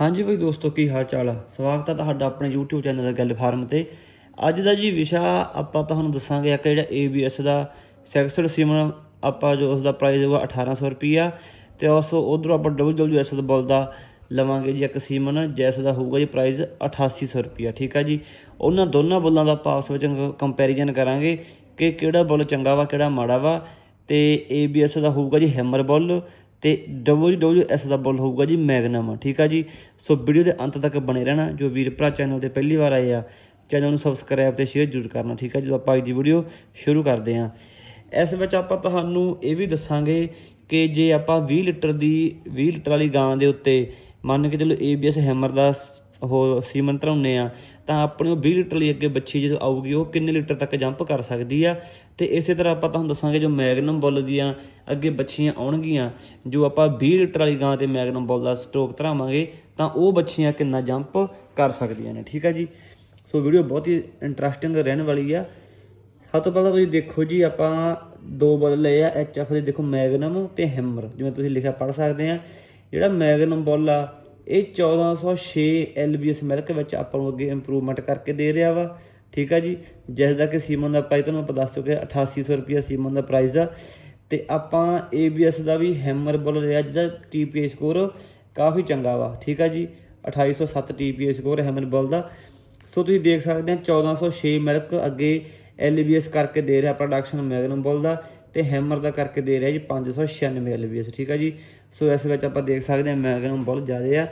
ਹਾਂਜੀ ਬਈ ਦੋਸਤੋ, ਕੀ ਹਾਲ ਚਾਲ ਆ? ਸਵਾਗਤ ਹੈ ਤੁਹਾਡਾ ਆਪਣੇ YouTube ਚੈਨਲ ਗੱਲ ਫਾਰਮ ਤੇ। ਅੱਜ ਦਾ ਜੀ ਵਿਸ਼ਾ ਆਪਾਂ ਤੁਹਾਨੂੰ ਦੱਸਾਂਗੇ ਇੱਕ ਜਿਹੜਾ ABS ਦਾ ਸੈਕਸਡ ਸੀਮਨ ਆਪਾਂ ਜੋ ਉਸ ਦਾ ਪ੍ਰਾਈਸ ਹੋਊਗਾ 1800 ਰੁਪਿਆ ਤੇ ਉਸ ਉਧਰੋਂ ਆਪਾਂ WWS ਦਾ ਬੁੱਲ ਦਾ ਲਵਾਂਗੇ ਜੀ ਇੱਕ ਸੀਮਨ ਜੈਸ ਦਾ ਹੋਊਗਾ ਜੀ ਪ੍ਰਾਈਸ 8800 ਰੁਪਿਆ ਠੀਕ ਆ ਜੀ? ਉਹਨਾਂ ਦੋਨਾਂ ਬੁੱਲਾਂ ਦਾ ਆਪਾਂ ਆਪਸ ਵਿੱਚ ਕੰਪੈਰੀਜ਼ਨ ਕਰਾਂਗੇ ਕਿ ਕਿਹੜਾ ਬੁੱਲ ਚੰਗਾ ਵਾ, ਕਿਹੜਾ ਮਾੜਾ ਵਾ ਤੇ ABS ਦਾ ਹੋਊਗਾ ਜੀ ਹੈਮਰ ਬੁੱਲ ਤੇ WWS ਦਾ ਬੁੱਲ ਹੋਊਗਾ ਜੀ ਮੈਗਨਮ, ਠੀਕ ਆ ਜੀ? ਸੋ ਵੀਡੀਓ ਦੇ ਅੰਤ ਤੱਕ ਬਣੇ ਰਹਿਣਾ, ਜੋ ਵੀਰ ਭਰਾ ਚੈਨਲ ਤੇ ਪਹਿਲੀ ਵਾਰ ਆਏ ਆ ਚੈਨਲ ਨੂੰ ਸਬਸਕ੍ਰਾਈਬ ਤੇ ਸ਼ੇਅਰ ਜ਼ਰੂਰ ਕਰਨਾ, ਠੀਕ ਆ ਜਦੋਂ ਆਪਾਂ ਅੱਜ ਦੀ ਵੀਡੀਓ ਸ਼ੁਰੂ ਕਰਦੇ ਆ। ਇਸ ਵਿੱਚ ਆਪਾਂ ਤੁਹਾਨੂੰ ਇਹ ਵੀ ਦੱਸਾਂਗੇ ਕਿ ਜੇ ਆਪਾਂ 20 ਲੀਟਰ ਦੀ 20 ਲੀਟਰ ਵਾਲੀ ਗਾਂ ਦੇ ਉੱਤੇ ਮੰਨ ਕੇ ਚਲੋ ABS ਹੈਮਰ ਦਾ ਸ- ਉਹ ਸੀਮਨ ਧਰਾਉਂਦੇ ਆ, ਤਾਂ ਆਪਣੀ ਉਹ 20 ਲੀਟਰ ਲਈ ਅੱਗੇ ਬੱਚੀ ਜਦੋਂ ਆਊਗੀ, ਉਹ ਕਿੰਨੇ ਲੀਟਰ ਤੱਕ ਜੰਪ ਕਰ ਸਕਦੀ ਆ? ਤੇ ਇਸੇ ਤਰ੍ਹਾਂ ਆਪਾਂ ਤੁਹਾਨੂੰ ਦੱਸਾਂਗੇ ਜੋ ਮੈਗਨਮ ਬੁੱਲ ਦੀਆਂ ਅੱਗੇ ਬੱਚੀਆਂ ਆਉਣਗੀਆਂ, ਜੋ ਆਪਾਂ 20 ਲੀਟਰ ਵਾਲੀ ਗਾਂ ਤੇ ਮੈਗਨਮ ਬੁੱਲ ਦਾ ਸਟੋਕ ਧਰਾਵਾਂਗੇ, ਤਾਂ ਉਹ ਬੱਚੀਆਂ ਕਿੰਨਾ ਜੰਪ ਕਰ ਸਕਦੀਆਂ ਨੇ, ਠੀਕ ਆ ਜੀ? ਸੋ ਵੀਡੀਓ ਬਹੁਤ ਹੀ ਇੰਟਰਸਟਿੰਗ ਰਹਿਣ ਵਾਲੀ ਆ। ਸਭ ਤੋਂ ਪਹਿਲਾਂ ਤੁਸੀਂ ਦੇਖੋ ਜੀ, ਆਪਾਂ ਦੋ ਬੁੱਲ ਲਏ ਆ ਐਚਐਫ ਦੇ ਦੇਖੋ ਮੈਗਨਮ ਤੇ ਹੈਮਰ ਜਿਵੇਂ ਤੁਸੀਂ ਲਿਖਿਆ ਪੜ ਸਕਦੇ ਆ। ਜਿਹੜਾ ਮੈਗਨਮ ਬੁੱਲ ਆ, ਇਹ 1406 LBS ਮਿਲਕ ਵਿੱਚ ਆਪਾਂ ਨੂੰ ਅੱਗੇ ਇੰਪਰੂਵਮੈਂਟ ਕਰਕੇ ਦੇ ਰਿਹਾ ਵਾ। ਠੀਕ ਆ ਜੀ? ਜਿਸ ਦਾ ਕਿ ਸੀਮਨ ਦਾ ਪ੍ਰਾਈਸ ਤੁਹਾਨੂੰ ਆਪਾਂ ਦੱਸ ਚੁੱਕੇ ਹਾਂ, 8800 ਰੁਪਿਆ ਸੀਮਨ ਦਾ ਪ੍ਰਾਈਸ ਆ। ਤੇ ਆਪਾਂ ABS ਦਾ ਵੀ ਹੈਮਰ ਬੁੱਲ ਲਿਆ ਜਿਹਦਾ TPA ਸਕੋਰ ਕਾਫੀ ਚੰਗਾ ਵਾ ਠੀਕ ਆ ਜੀ? 2807 TPA ਸਕੋਰ ਹੈਮਰ ਬੁੱਲ ਦਾ। ਸੋ ਤੁਸੀਂ ਦੇਖ ਸਕਦੇ ਆ 1406 ਮਿਲਕ ਅੱਗੇ LBS ਕਰਕੇ ਦੇ ਰਿਹਾ ਪ੍ਰੋਡਕਸ਼ਨ ਮੈਗਨਮ ਬੁੱਲ ਦਾ ਤੇ ਹੈਮਰ ਦਾ ਕਰਕੇ ਦੇ ਰਿਹਾ ਜੀ 596 LBS ਠੀਕ ਆ ਜੀ? ਸੋ ਇਸ ਵਿੱਚ ਆਪਾਂ ਦੇਖ ਸਕਦੇ ਆ ਮੈਗਨਮ ਬੁੱਲ ਜ਼ਿਆਦਾ ਆ।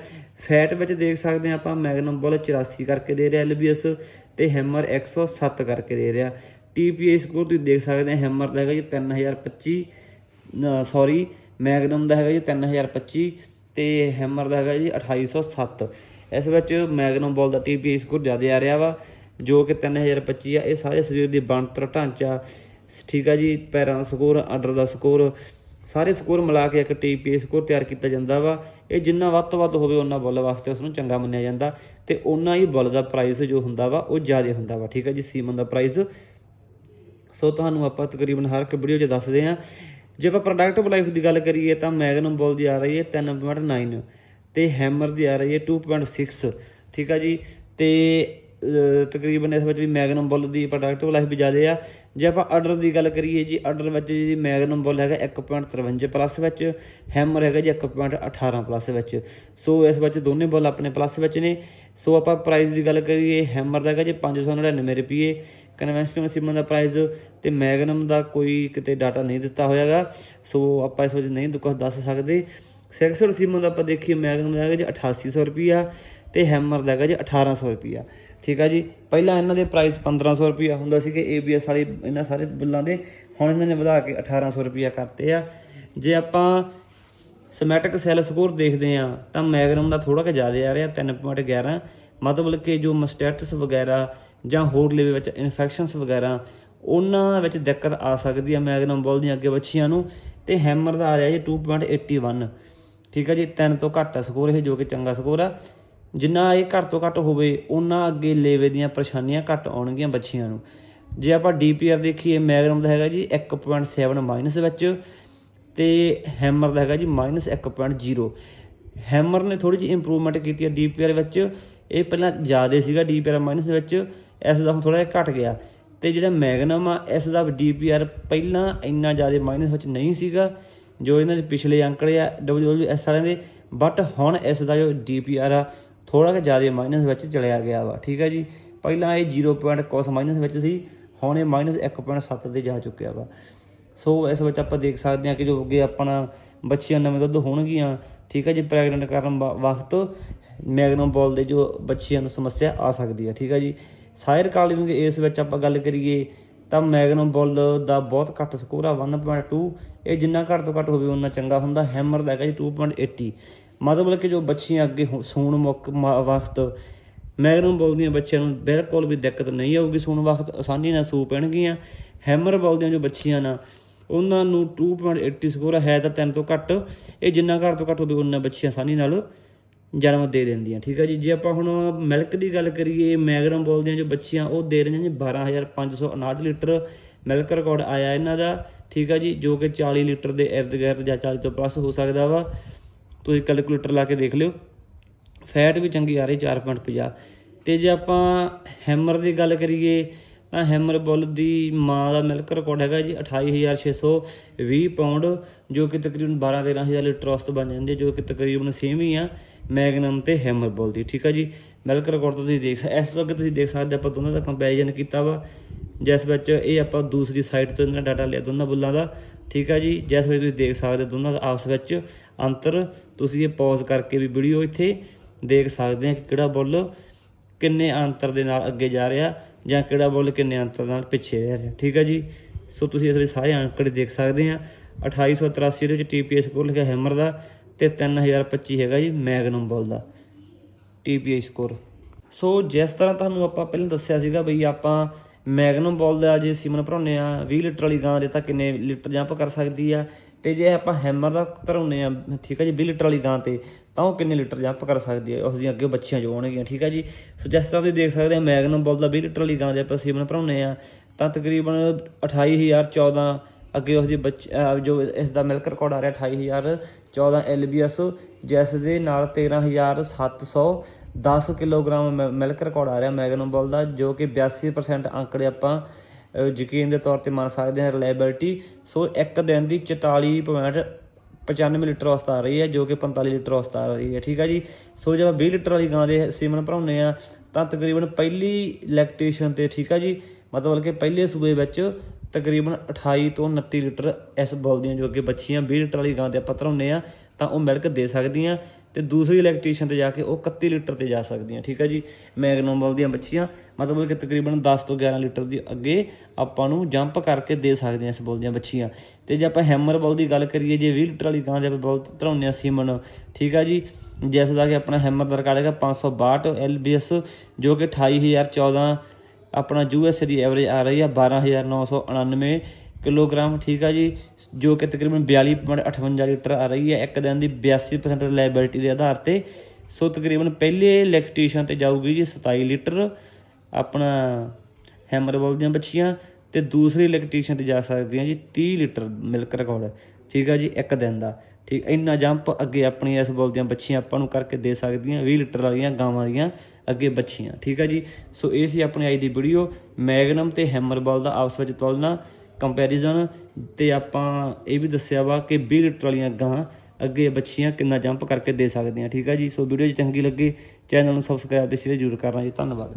ਫੈਟ ਵਿੱਚ ਦੇਖ ਸਕਦੇ ਆ ਆਪਾਂ ਮੈਗਨਮ ਬੁੱਲ 84 ਕਰਕੇ ਦੇ ਰਿਹਾ LBS ਤੇ ਹੈਮਰ 107 ਕਰਕੇ ਦੇ ਰਿਹਾ। TPA ਸਕੋਰ ਤੁਸੀਂ ਦੇਖ ਸਕਦੇ ਆ ਹੈਮਰ ਦਾ ਹੈਗਾ ਜੀ 3025 ਸੌਰੀ ਮੈਗਨਮ ਦਾ ਹੈਗਾ ਜੀ 3025 ਤੇ ਹੈਮਰ ਦਾ ਹੈਗਾ ਜੀ 2807 ਇਸ ਵਿੱਚ ਮੈਗਨਮ ਬੋਲ ਦਾ TPA ਸਕੋਰ ਜ਼ਿਆਦਾ ਆ ਰਿਹਾ ਵਾ, ਜੋ ਕਿ 3025 ਆ। ਇਹ ਸਾਰੇ ਸਰੀਰ ਦੀ ਬਣਤਰ ਢਾਂਚਾ, ਠੀਕ ਆ ਜੀ, ਪੈਰਾਂ ਦਾ ਸਕੋਰ ਆਰਡਰ ਦਾ ਸਕੋਰ ਸਾਰੇ ਸਕੋਰ ਮਿਲਾ ਕੇ ਇੱਕ TPA ਸਕੋਰ ਤਿਆਰ ਕੀਤਾ ਜਾਂਦਾ ਵਾ। ਇਹ ਜਿੰਨਾ ਵੱਧ ਤੋਂ ਵੱਧ ਹੋਵੇ ਉਹਨਾਂ ਬੁੱਲ ਵਾਸਤੇ ਉਸ ਨੂੰ ਚੰਗਾ ਮੰਨਿਆ ਜਾਂਦਾ। ਤੇ ਉਹਨਾਂ ਹੀ ਬੁੱਲ ਦਾ ਪ੍ਰਾਈਸ ਜੋ ਹੁੰਦਾ ਵਾ, ਉਹ ਜ਼ਿਆਦਾ ਹੁੰਦਾ ਵਾ। ਠੀਕ ਆ ਜੀ, ਸੀਮਨ ਦਾ ਪ੍ਰਾਈਸ ਸੋ ਤੁਹਾਨੂੰ ਆਪਾਂ ਤਕਰੀਬਨ ਹਰ ਇੱਕ ਵੀਡੀਓ 'ਚ ਦੱਸਦੇ ਹਾਂ। ਜੇ ਆਪਾਂ ਪ੍ਰੋਡਕਟ ਲਾਈਫ ਦੀ ਗੱਲ ਕਰੀਏ ਤਾਂ ਮੈਗਨਮ ਬੋਲ ਦੀ ਆ ਰਹੀ ਹੈ 3.9 ਤੇ ਹੈਮਰ ਦੀ ਆ ਰਹੀ ਹੈ 2.6 ਠੀਕ ਆ ਜੀ, ਤੇ ਤਕਰੀਬਨ ਇਸ ਵਿੱਚ ਵੀ ਮੈਗਨਮ ਬੁੱਲ ਦੀ ਪ੍ਰੋਡਕਟਿਵ ਲਾਈਫ ਵੀ ਜ਼ਿਆਦਾ ਆ। ਜੇ ਆਪਾਂ ਆਰਡਰ ਦੀ ਗੱਲ ਕਰੀਏ ਜੀ ਆਰਡਰ ਵਿੱਚ ਜੀ ਮੈਗਨਮ ਬੁੱਲ ਹੈਗਾ 1.53 ਪਲੱਸ ਵਿੱਚ ਹੈਮਰ ਹੈਗਾ ਜੀ 1.18 ਪਲੱਸ ਵਿੱਚ। ਸੋ ਇਸ ਵਿੱਚ ਦੋਨੇ ਬੁੱਲ ਆਪਣੇ ਪਲੱਸ ਵਿੱਚ ਨੇ। ਸੋ ਆਪਾਂ ਪ੍ਰਾਈਸ ਦੀ ਗੱਲ ਕਰੀਏ ਹੈਮਰ ਦਾ ਹੈਗਾ ਜੀ 599 ਰੁਪਏ ਕਨਵੈਨਸ਼ਨਲ ਸਿਮਨ ਦਾ ਪ੍ਰਾਈਸ ਤੇ ਮੈਗਨਮ ਦਾ ਕੋਈ ਕਿਤੇ ਡਾਟਾ ਨਹੀਂ ਦਿੱਤਾ ਹੋਇਆਗਾ। ਸੋ ਆਪਾਂ ਇਸ ਵਿੱਚ ਨਹੀਂ ਕੁਝ ਦੱਸ ਸਕਦੇ। ਸੈਕਸਰ ਸਿਮਨ ਦਾ ਆਪਾਂ ਦੇਖੀਏ, ਮੈਗਨਮ ਦਾ ਹੈਗਾ ਜੀ 8800 ਰੁਪਿਆ ਤੇ ਹੈਮਰ ਦਾ ਹੈਗਾ ਜੀ 1800 ਰੁਪਿਆ ਠੀਕ ਆ ਜੀ। ਪਹਿਲਾਂ ਇਹਨਾਂ ਦੇ ਪ੍ਰਾਈਸ 1500 ਰੁਪਿਆ ਹੁੰਦਾ ਸੀ ਕਿ ABS ਵਾਲੇ, ਇਹਨਾਂ ਸਾਰੇ ਬਿੱਲਾਂ ਦੇ। ਹੁਣ ਇਹਨਾਂ ਨੇ ਵਧਾ ਕੇ 1800 ਰੁਪਿਆ ਕਰਤੇ ਆ। ਜੇ ਆਪਾਂ ਸਮੈਟਿਕ ਸੈੱਲ ਸਕੋਰ ਦੇਖਦੇ ਆ, ਤਾਂ ਮੈਗਨਮ ਦਾ ਥੋੜਾ ਜਿਹਾ ਜ਼ਿਆਦਾ ਆ ਰਿਹਾ 3.11 ਮਤਲਬ ਕਿ ਜੋ ਮਸਟੈਟਸ ਵਗੈਰਾ ਜਾਂ ਹੋਰ ਲੇਵੇ ਵਿੱਚ ਇਨਫੈਕਸ਼ਨਸ ਵਗੈਰਾ, ਉਹਨਾਂ ਵਿੱਚ ਦਿੱਕਤ ਆ ਸਕਦੀ ਆ ਮੈਗਨਮ ਬੋਲ ਦੀਆਂ ਅੱਗੇ ਬੱਚੀਆਂ ਨੂੰ। ਤੇ ਹੈਮਰ ਦਾ ਆ ਰਿਹਾ ਜੀ 2.81 ਠੀਕ ਆ ਜੀ 3 ਤੋਂ ਘੱਟ ਸਕੋਰ ਇਹ ਜੋ ਕਿ ਚੰਗਾ ਸਕੋਰ ਆ। ਜਿੰਨਾ ਇਹ ਘੱਟ ਤੋਂ ਘੱਟ ਹੋਵੇ, ਉਹਨਾਂ ਅੱਗੇ ਲੇਵੇ ਦੀਆਂ ਪਰੇਸ਼ਾਨੀਆਂ ਘੱਟ ਆਉਣਗੀਆਂ ਬੱਚੀਆਂ ਨੂੰ। ਜੇ ਆਪਾਂ ਡੀਪੀਆਰ ਦੇਖੀਏ, ਮੈਗਨਮ ਦਾ ਹੈਗਾ ਜੀ 1.7 ਮਾਈਨਸ ਵਿੱਚ ਤੇ ਹੈਮਰ ਦਾ ਹੈਗਾ ਜੀ -1.0 ਹੈਮਰ ਨੇ ਥੋੜੀ ਜਿਹੀ ਇੰਪਰੂਵਮੈਂਟ ਕੀਤੀ ਹੈ ਡੀਪੀਆਰ ਵਿੱਚ। ਇਹ ਪਹਿਲਾਂ ਜ਼ਿਆਦਾ ਸੀਗਾ ਡੀਪੀਆਰ ਮਾਈਨਸ ਵਿੱਚ, ਇਸ ਦਾ ਹੁਣ ਥੋੜਾ ਜਿਹਾ ਘਟ ਗਿਆ। ਤੇ ਜਿਹੜਾ ਮੈਗਨਮ ਆ, ਇਸ ਦਾ ਡੀਪੀਆਰ ਪਹਿਲਾਂ ਇੰਨਾ ਜ਼ਿਆਦਾ ਮਾਈਨਸ ਵਿੱਚ ਨਹੀਂ ਸੀਗਾ, ਜੋ ਇਹਨਾਂ ਦੇ ਪਿਛਲੇ ਅੰਕੜੇ ਆ WWS ਵਾਲਿਆਂ ਦੇ। ਬਟ ਹੁਣ ਇਸ ਦਾ ਜੋ ਡੀਪੀਆਰ ਆ ਥੋੜਾ ਜਿਹਾ ਜ਼ਿਆਦਾ ਮਾਈਨਸ ਵਿੱਚ ਚਲਿਆ ਗਿਆ ਵਾ, ਠੀਕ ਹੈ ਜੀ। ਪਹਿਲਾਂ ਇਹ 0. ਕੁਛ ਮਾਈਨਸ ਵਿੱਚ ਸੀ, ਹੁਣ ਇਹ -1.7 ਤੇ ਜਾ ਚੁੱਕਿਆ ਵਾ। ਸੋ ਇਸ ਵਿੱਚ ਆਪਾਂ ਦੇਖ ਸਕਦੇ ਹਾਂ ਕਿ ਜੋ ਅੱਗੇ ਆਪਣਾ ਬੱਚੀਆਂ ਨਵੇਂ ਦੁੱਧ ਹੋਣਗੀਆਂ, ਠੀਕ ਹੈ ਜੀ ਪ੍ਰੈਗਨੈਂਟ ਕਰਨ ਵਕਤ ਮੈਗਨਮ ਬੋਲ ਦੇ ਜੋ ਬੱਚੀਆਂ ਨੂੰ ਸਮੱਸਿਆ ਆ ਸਕਦੀ ਹੈ, ਠੀਕ ਹੈ ਜੀ। ਸਾਇਰ ਕਾਲਿੰਗ ਇਸ ਵਿੱਚ ਆਪਾਂ ਗੱਲ ਕਰੀਏ, ਤਾਂ ਮੈਗਨਮ ਬੋਲ ਦਾ ਬਹੁਤ ਘੱਟ ਸਕੋਰ ਆ 1.2 ਇਹ ਜਿੰਨਾ ਘੱਟ ਤੋਂ ਘੱਟ ਹੋਵੇ ਉਨਾ ਚੰਗਾ ਹੁੰਦਾ। ਹੈਮਰ ਦਾ ਹੈਗਾ ਜੀ 2.80 ਮਤਲਬ ਕਿ ਜੋ ਬੱਚੀਆਂ ਅੱਗੇ ਹੋ- ਸੂਣ ਮੁੱਕ ਵਕਤ ਮੈਗਨਮ ਬੋਲ ਦੀਆਂ ਬੱਚਿਆਂ ਨੂੰ ਬਿਲਕੁਲ ਵੀ ਦਿੱਕਤ ਨਹੀਂ ਆਊਗੀ ਸੂਣ ਵਕਤ ਆਸਾਨੀ ਨਾਲ ਸੂ ਪੈਣਗੀਆਂ। ਹੈਮਰ ਬੋਲ ਦੀਆਂ ਜੋ ਬੱਚੀਆਂ ਨਾ, ਉਹਨਾਂ ਨੂੰ 2.80 ਸਕੋਰ ਹੈ ਤਾਂ 3 ਤੋਂ ਘੱਟ। ਇਹ ਜਿੰਨਾ ਘੱਟ ਤੋਂ ਘੱਟ ਹੋਵੇ, ਉਹਨਾਂ ਬੱਚੀਆਂ ਆਸਾਨੀ ਨਾਲ ਜਨਮ ਦੇ ਦਿੰਦੀਆਂ। ਠੀਕ ਹੈ ਜੀ? ਜੇ ਆਪਾਂ ਹੁਣ ਮਿਲਕ ਦੀ ਗੱਲ ਕਰੀਏ ਮੈਗਨਮ ਬੋਲ ਦੀਆਂ ਜੋ ਬੱਚੀਆਂ, ਉਹ ਦੇ ਰਹੀਆਂ ਜੀ 12559 ਲੀਟਰ ਮਿਲਕ ਰਿਕਾਰਡ ਆਇਆ ਇਹਨਾਂ ਦਾ। ਠੀਕ ਹੈ ਜੀ? ਜੋ ਕਿ 40 ਲੀਟਰ ਦੇ ਇਰਦ ਗਿਰਦ ਜਾਂ 40 ਤੋਂ ਪਲੱਸ ਹੋ ਸਕਦਾ ਵਾ। ਤੁਸੀਂ ਕੈਲਕੂਲੇਟਰ ਲਾ ਕੇ ਦੇਖ ਲਿਓ। ਫੈਟ ਵੀ ਚੰਗੀ ਆ ਰਹੀ 4.50 ਤੇ ਜੇ ਆਪਾਂ ਹੈਮਰ ਦੀ ਗੱਲ ਕਰੀਏ, ਤਾਂ ਹੈਮਰ ਬੁੱਲ ਦੀ ਮਾਂ ਦਾ ਮਿਲਕ ਰਿਕਾਰਡ ਹੈਗਾ ਜੀ 28620 ਪਾਉਂਡ ਜੋ ਕਿ ਤਕਰੀਬਨ 12 13000 ਲੀਟਰ ਔਸਤ ਬਣ ਜਾਂਦੀ ਜੋ ਕਿ ਤਕਰੀਬਨ ਸੇਮ ਹੀ ਆ ਮੈਗਨਮ ਤੇ ਹੈਮਰ ਬੁੱਲ ਦੀ, ਠੀਕ ਆ ਜੀ? ਮਿਲਕ ਰਿਕਾਰਡ ਤੁਸੀਂ ਦੇਖ ਸਕ- ਇਸ ਤੋਂ ਅੱਗੇ ਤੁਸੀਂ ਦੇਖ ਸਕਦੇ ਆਪਾਂ ਦੋਨਾਂ ਦਾ ਕੰਪੈਰੀਜ਼ਨ ਕੀਤਾ ਵਾ। ਜਿਸ ਵਿੱਚ ਇਹ ਆਪਾਂ ਦੂਸਰੀ ਸਾਈਟ ਤੋਂ ਇਹਨਾਂ ਡਾਟਾ ਲਿਆ, ਦੋਨਾਂ ਬੁੱਲਾਂ ਦਾ, ਠੀਕ ਆ ਜੀ? ਜਿਸ ਵਿੱਚ ਤੁਸੀਂ ਦੇਖ ਸਕਦੇ ਦੋਨਾਂ ਦਾ ਆਪਸ ਵਿੱਚ ਅੰਤਰ, ਤੁਸੀਂ ਇਹ ਪੌਜ਼ ਕਰਕੇ ਵੀ ਵੀਡੀਓ ਇੱਥੇ ਦੇਖ ਸਕਦੇ ਆ ਕਿ ਕਿਹੜਾ ਬੁੱਲ ਕਿੰਨੇ ਅੰਤਰ ਦੇ ਨਾਲ ਅੱਗੇ ਜਾ ਰਿਹਾ ਜਾਂ ਕਿਹੜਾ ਬੁੱਲ ਕਿੰਨੇ ਅੰਤਰ ਨਾਲ ਪਿੱਛੇ ਰਹਿ ਰਿਹਾ। ਠੀਕ ਹੈ ਜੀ? ਸੋ ਤੁਸੀਂ ਇਸ ਵਿੱਚ ਸਾਰੇ ਅੰਕੜੇ ਦੇਖ ਸਕਦੇ ਆ 2883 ਦੇ ਵਿੱਚ TPS ਸਕੋਰ ਲਿਖਿਆ ਹੈਮਰ ਦਾ ਤੇ 3025 ਹੈਗਾ ਜੀ ਮੈਗਨਮ ਬੁੱਲ ਦਾ TPS ਸਕੋਰ ਸੋ ਜਿਸ ਤਰ੍ਹਾਂ ਤੁਹਾਨੂੰ ਆਪਾਂ ਪਹਿਲਾਂ ਦੱਸਿਆ ਸੀਗਾ ਬਈ ਆਪਾਂ ਮੈਗਨਮ ਬੋਲ ਦਾ ਜੇ ਸੀਮਨ ਭਰਾਉਂਦੇ ਆ 20 ਲੀਟਰ ਵਾਲੀ ਗਾਂ ਦੇ ਤਾਂ ਕਿੰਨੇ ਲੀਟਰ ਜੰਪ ਕਰ ਸਕਦੀ ਆ? ਤੇ ਜੇ ਆਪਾਂ ਹੈਮਰ ਦਾ ਧਰਾਉਂਦੇ ਆ ਠੀਕ ਆ ਜੀ 20 ਲੀਟਰ ਵਾਲੀ ਗਾਂ ਤੇ, ਤਾਂ ਉਹ ਕਿੰਨੇ ਲੀਟਰ ਜੰਪ ਕਰ ਸਕਦੀ ਹੈ? ਉਸ ਦੀਆਂ ਅੱਗੇ ਬੱਚੀਆਂ ਜੋ ਹੋਣਗੀਆਂ, ਠੀਕ ਆ ਜੀ? ਸੋ ਜਿਸ ਤਰ੍ਹਾਂ ਤੁਸੀਂ ਦੇਖ ਸਕਦੇ ਆ ਮੈਗਨਮ ਬੋਲ ਦਾ 20 ਲੀਟਰ ਵਾਲੀ ਗਾਂ ਦੇ ਆਪਾਂ ਸੀਮਨ ਭਰਾਉਂਦੇ ਆ ਤਾਂ ਤਕਰੀਬਨ 28014 ਅੱਗੇ ਉਸ ਦੀ ਬੱਚ ਜੋ ਇਸ ਦਾ ਮਿਲਕ ਰਿਕਾਰਡ ਆ ਰਿਹਾ 28014 LBS ਜਿਸ ਦੇ ਨਾਲ 13710 ਕਿਲੋਗ੍ਰਾਮ ਮਿਲਕ ਰਿਕਾਰਡ ਆ ਰਿਹਾ ਮੈਗਨਮ ਬੋਲ ਦਾ, ਜੋ ਕਿ 82% ਅੰਕੜੇ ਆਪਾਂ ਯਕੀਨ ਦੇ ਤੌਰ ਤੇ ਮੰਨ ਸਕਦੇ ਹਾਂ ਰਿਲਾਇਬਿਲਟੀ ਸੋ ਇੱਕ ਦਿਨ ਦੀ 44.95 ਲੀਟਰ ਔਸਤ ਆ ਰਹੀ ਹੈ, ਜੋ ਕਿ 45 ਲੀਟਰ ਔਸਤ ਆ ਰਹੀ ਹੈ, ਠੀਕ ਹੈ ਜੀ? ਸੋ ਜੇ ਆਪਾਂ 20 ਲੀਟਰ ਵਾਲੀ ਗਾਂ ਦੇ ਸੀਮਨ ਭਰਾਉਂਦੇ ਆ ਤਾਂ ਤਕਰੀਬਨ ਪਹਿਲੀ ਲੈਕਟੇਸ਼ਨ ਤੇ, ਠੀਕ ਹੈ ਜੀ? ਮਤਲਬ ਕਿ ਪਹਿਲੇ ਸੂਬੇ ਵਿੱਚ ਤਕਰੀਬਨ 28 ਤੋਂ 29 ਲੀਟਰ ਇਸ ਬੋਲ ਦੀਆਂ ਜੋ ਅੱਗੇ ਬੱਚੀਆਂ 20 ਲੀਟਰ ਵਾਲੀ ਗਾਂ ਦੇ ਆਪਾਂ ਧਰਾਉਂਦੇ ਆ ਤਾਂ ਉਹ ਮਿਲਕ ਦੇ ਸਕਦੀਆਂ। ਤੇ ਦੂਸਰੀ ਇਲੈਕਟ੍ਰੀਸ਼ੀਅਨ ਤੇ ਜਾ ਕੇ ਉਹ 31 ਲੀਟਰ ਤੇ ਜਾ ਸਕਦੀਆਂ, ਠੀਕ ਹੈ ਜੀ? ਮੈਗਨਮ ਦੀਆਂ ਬੱਚੀਆਂ, ਮਤਲਬ ਕਿ ਤਕਰੀਬਨ 10 ਤੋਂ 11 ਲੀਟਰ ਦੀ ਅੱਗੇ ਆਪਾਂ ਨੂੰ ਜੰਪ ਕਰਕੇ ਦੇ ਸਕਦੀਆਂ ਇਸ ਬੋਲ ਦੀਆਂ ਬੱਚੀਆਂ। ਤੇ ਜੇ ਆਪਾਂ ਹੈਮਰ ਬੋਲ ਦੀ ਗੱਲ ਕਰੀਏ, ਜੇ 20 ਲੀਟਰ ਵਾਲੀ ਗਾਂ ਦੇ ਆਪਾਂ ਬੋਲ ਧਰਾਉਂਦੇ ਆ ਸੀਮਨ, ਠੀਕ ਹੈ ਜੀ? ਜਿਸ ਦਾ ਕਿ ਆਪਣਾ ਹੈਮਰ ਦਾ ਰਿਕਾਰਡ ਹੈਗਾ 562 LBS ਜੋ ਕਿ 28014 ਆਪਣਾ ਯੂਐਸ ਦੀ ਐਵਰੇਜ ਆ ਰਹੀ ਆ 12999 ਕਿਲੋਗ੍ਰਾਮ, ਠੀਕ ਆ ਜੀ? ਜੋ ਕਿ ਤਕਰੀਬਨ 42.58 ਲੀਟਰ ਆ ਰਹੀ ਹੈ। ਇੱਕ ਦਿਨ ਦੀ 82% ਰਿਲਾਇਬਿਲਟੀ ਦੇ ਆਧਾਰ ਤੇ। ਸੋ ਤਕਰੀਬਨ ਪਹਿਲੇ ਇਲੈਕਟ੍ਰੀਸ਼ੀਅਨ ਤੇ ਜਾਊਗੀ ਜੀ 27 ਲੀਟਰ ਆਪਣਾ ਹੈਮਰਬੋਲ ਦੀਆਂ ਬੱਚੀਆਂ ਤੇ ਦੂਸਰੀ ਇਲੈਕਟ੍ਰੀਸ਼ੀਅਨ ਤੇ ਜਾ ਸਕਦੀਆਂ ਜੀ 30 ਲੀਟਰ ਮਿਲਕ ਰਿਕਾਰਡ ਠੀਕ ਆ ਜੀ, ਇੱਕ ਦਿਨ ਦਾ। ਠੀਕ, ਇੰਨਾ ਜੰਪ ਅੱਗੇ ਆਪਣੀ ਇਸ ਬੋਲ ਦੀਆਂ ਬੱਚੀਆਂ ਆਪਾਂ ਨੂੰ ਕਰਕੇ ਦੇ ਸਕਦੀਆਂ 20 ਲੀਟਰ ਵਾਲੀਆਂ ਗਾਵਾਂ ਦੀਆਂ ਅੱਗੇ ਬੱਚੀਆਂ, ਠੀਕ ਆ ਜੀ? ਸੋ ਇਹ ਸੀ ਆਪਣੀ ਅੱਜ ਦੀ ਵੀਡੀਓ ਮੈਗਨਮ ਤੇ ਹੈਮਰਬੋਲ ਦਾ ਆਪਸ ਵਿੱਚ ਤੁਲਨਾ। ਕੰਪੈਰੀਜ਼ਨ ਤੇ ਆਪਾਂ ਇਹ ਵੀ ਦੱਸਿਆ ਵਾ ਕਿ 20 ਲੀਟਰ ਵਾਲੀਆਂ ਗਾਂ ਅੱਗੇ ਬੱਚੀਆਂ ਕਿੰਨਾ ਜੰਪ ਕਰਕੇ ਦੇ ਸਕਦੀਆਂ, ਠੀਕ ਆ ਜੀ? ਸੋ ਵੀਡੀਓ ਜੇ ਚੰਗੀ ਲੱਗੇ ਚੈਨਲ ਨੂੰ ਸਬਸਕ੍ਰਾਈਬ ਤੇ ਸ਼ੇਅਰ ਜ਼ਰੂਰ ਕਰਨਾ ਜੀ। ਧੰਨਵਾਦ।